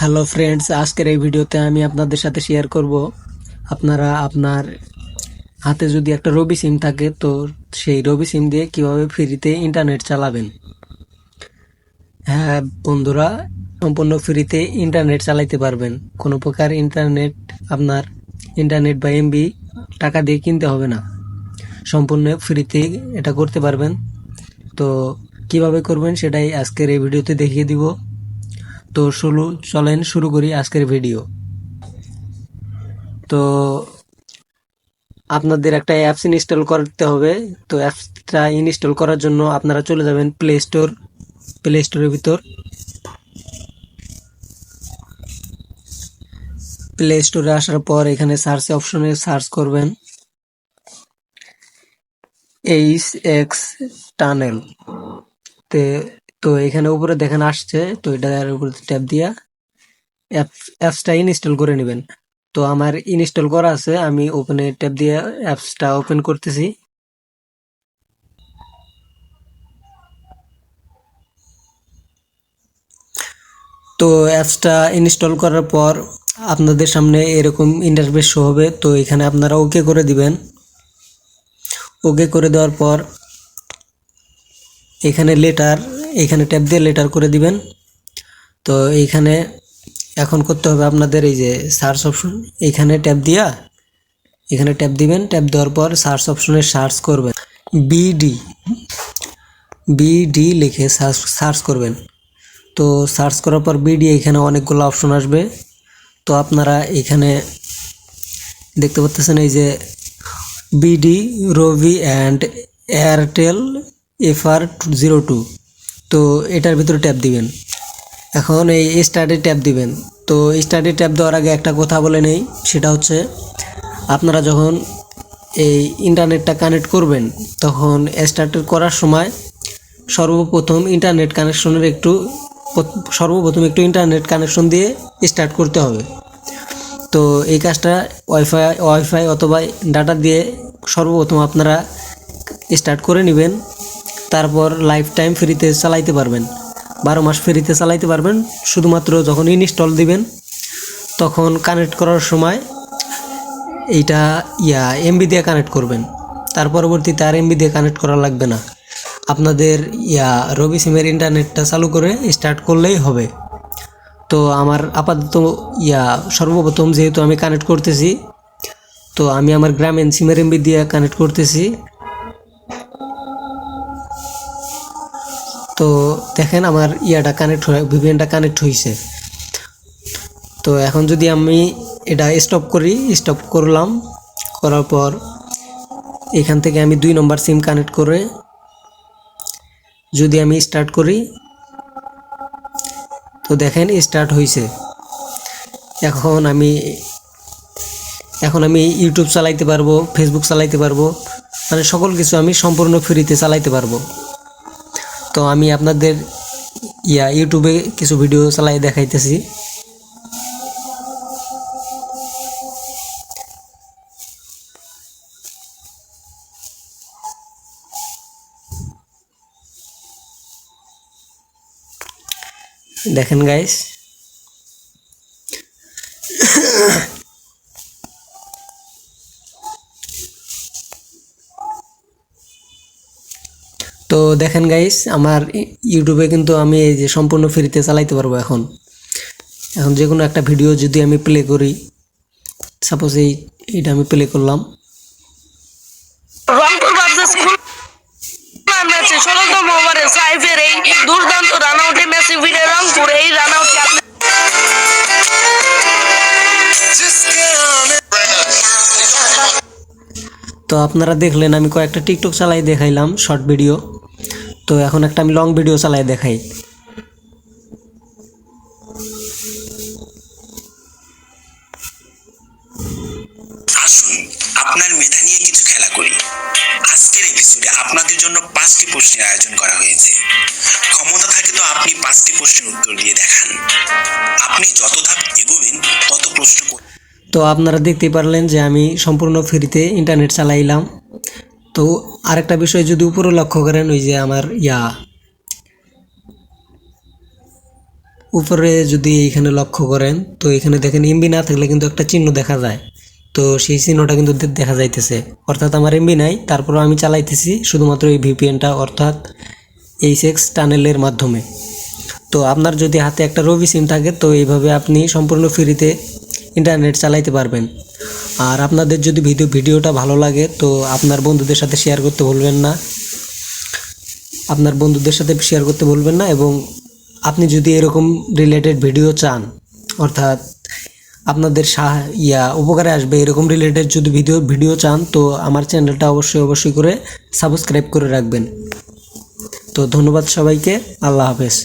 Hello friends আজকের এই ভিডিওতে আমি আপনাদের সাথে শেয়ার করব। আপনারা আপনার হাতে যদি একটা রবি সিম থাকে, তো সেই রবি সিম দিয়ে কীভাবে ফ্রিতে ইন্টারনেট চালাবেন? হ্যাঁ বন্ধুরা, সম্পূর্ণ ফ্রিতে ইন্টারনেট চালাইতে পারবেন। কোনো প্রকার ইন্টারনেট আপনার ইন্টারনেট বা এমবি টাকা দিয়ে কিনতে হবে না। সম্পূর্ণ ফ্রিতে এটা করতে পারবেন। তো কীভাবে করবেন, সেটাই আজকের এই ভিডিওতে দেখিয়ে দিব। তো শুরু, চলেন শুরু করি আজকের ভিডিও তো আপনাদের একটা অ্যাপস ইনস্টল করতে হবে। তো অ্যাপসটা ইনস্টল করার জন্য আপনারা চলে যাবেন প্লে স্টোর প্লে স্টোরের ভিতর। প্লে স্টোরে আসার পর এখানে সার্চ অপশনে সার্চ করবেন। এইচ এক্স টানেল তে তো এখানে উপরে দেখেন আসছে, তো এটার উপরে ট্যাপ দিয়া অ্যাপসটা ইনস্টল করে নেবেন। তো আমার ইনস্টল করা আছে, আমি ওপেনে ট্যাপ দিয়ে অ্যাপসটা ওপেন করতেছি। তো অ্যাপসটা ইনস্টল করার পর আপনাদের সামনে এরকম ইন্টারফেস শো হবে, তো এখানে আপনারা ওকে করে দিবেন। ওকে করে দেওয়ার পর এখানে লেটার এখানে ট্যাপ দিয়ে লেটার করে দিবেন। তো এইখানে এখন করতে হবে আপনাদের এই যে সার্চ অপশন এখানে ট্যাপ দিয়া এখানে ট্যাপ দিবেন। ট্যাপ দেওয়ার পর সার্চ অপশনে সার্চ করবেন। বিডি বিডি লিখে সার্চ সার্চ করবেন। তো সার্চ করার পর বিডি এখানে অনেকগুলো অপশন আসবে। তো আপনারা এখানে দেখতে পাচ্ছেন এই যে BD Robi and Airtel FR zero two তো এটার ভিতরে ট্যাপ দিবেন। এখন এই স্টাডি ট্যাপ দিবেন। তো স্টাডি ট্যাপ দেওয়ার আগে একটা কথা বলে নেই, সেটা হচ্ছে আপনারা যখন এই ইন্টারনেটটা কানেক্ট করবেন, তখন স্টার্ট করার সময় সর্বপ্রথম ইন্টারনেট কানেকশনের একটু সর্বপ্রথম একটু ইন্টারনেট কানেকশন দিয়ে স্টার্ট করতে হবে। তো এই কাজটা ওয়াইফাই ওয়াইফাই অথবা ডাটা দিয়ে সর্বপ্রথম আপনারা স্টার্ট করে নেবেন। তারপর লাইফ টাইম ফ্রিতে চালাইতে পারবেন। বারো মাস ফ্রিতে চালাইতে পারবেন। শুধুমাত্র যখন ইনস্টল দিবেন, তখন কানেক্ট করার সময় এইটা, ইয়া এমবি দিয়ে কানেক্ট করবেন। তার পরবর্তীতে আর এমবি দিয়ে কানেক্ট করা লাগবে না। আপনাদের, ইয়া, রবি সিমের ইন্টারনেটটা চালু করে স্টার্ট করলেই হবে। তো আমার আপাতত, ইয়া, সর্বপ্রথম যেহেতু আমি কানেক্ট করতেছি, তো আমি আমার গ্রামীণ সিমের এমবি দিয়ে কানেক্ট করতেছি। তো দেখেন আমার ইয়াটা কানেক্ট হয়ে ভিপিএনটা কানেক্ট হয়েছে তো এখন যদি আমি এটা স্টপ করি স্টপ করলাম, করার পর এখান থেকে আমি দুই নম্বর সিম কানেক্ট করে যদি আমি স্টার্ট করি, তো দেখেন স্টার্ট হয়েছে এখন আমি এখন আমি ইউটিউব চালাইতে পারব ফেসবুক চালাইতে পারব মানে সকল কিছু আমি সম্পূর্ণ ফ্রিতে চালাইতে পারব। তো আমি আপনাদের ইয়া ইউটিউবে কিছু ভিডিও চালাই দেখাইতেছি। দেখেন গাইস তো দেখেন গাইস আমার ইউটিউবে কিন্তু আমি এই যে সম্পূর্ণ ফ্রিতে চালাইতে পারব এখন। এখন যে কোনো একটা ভিডিও যদি আমি প্লে করি সাপোজ এই এটা আমি প্লে করলাম। রংপুর ভার্সেস খুলনা ম্যাচে ষোলতম ওভারে সাইফের এই দুর্দান্ত রান আউটে ম্যাচে ফিরে রংপুর এই রান আউটকে আপনি তো আপনারা দেখলেন আমি কয়েকটা টিকটক চালাই দেখাইলাম শর্ট ভিডিও তো এখন একটা আমি লং ভিডিও চালাই দেখাই। আসুন আপনার মেধা নিয়ে কিছু খেলা করি। আজকের এপিসোডে আপনাদের জন্য পাঁচটি প্রশ্নের আয়োজন করা হয়েছে। ক্ষমতা থাকে তো আপনি পাঁচটি প্রশ্নের উত্তর দিয়ে দেখান। আপনি যত ধাপ এগোবেন তত প্রশ্ন তো আপনারা দেখতে পারলেন যে আমি সম্পূর্ণ ফ্রিতে ইন্টারনেট চালাইলাম। তো আরেকটা বিষয় যদি উপরে লক্ষ্য করেন, ওই যে আমার ইয়া। উপরে যদি এখানে লক্ষ্য করেন, তো এখানে দেখেন এমবি না থাকলে কিন্তু একটা চিহ্ন দেখা যায়। তো সেই চিহ্নটা কিন্তু দেখা যাইতেছে। অর্থাৎ আমার এমবি নাই, তারপরেও আমি চালাইতেছি শুধুমাত্র এই ভিপিএনটা অর্থাৎ এইচ এক্স টানেলের মাধ্যমে। তো আপনার যদি হাতে একটা রবি সিম থাকে, তো এইভাবে আপনি সম্পূর্ণ ফ্রিতে ইন্টারনেট চালাইতে পারবেন। আর আপনাদের যদি ভিডিও ভিডিওটা ভালো লাগে, তো আপনার বন্ধুদের সাথে শেয়ার করতে ভুলবেন না। আপনার বন্ধুদের সাথে শেয়ার করতে ভুলবেন না এবং আপনি যদি এরকম রিলেটেড ভিডিও চান, অর্থাৎ আপনাদের সাহ ইয়া উপকারে আসবে এরকম রিলেটেড যদি ভিডিও ভিডিও চান, তো আমার চ্যানেলটা অবশ্যই অবশ্যই করে সাবস্ক্রাইব করে রাখবেন। তো ধন্যবাদ সবাইকে, আল্লাহ হাফেজ।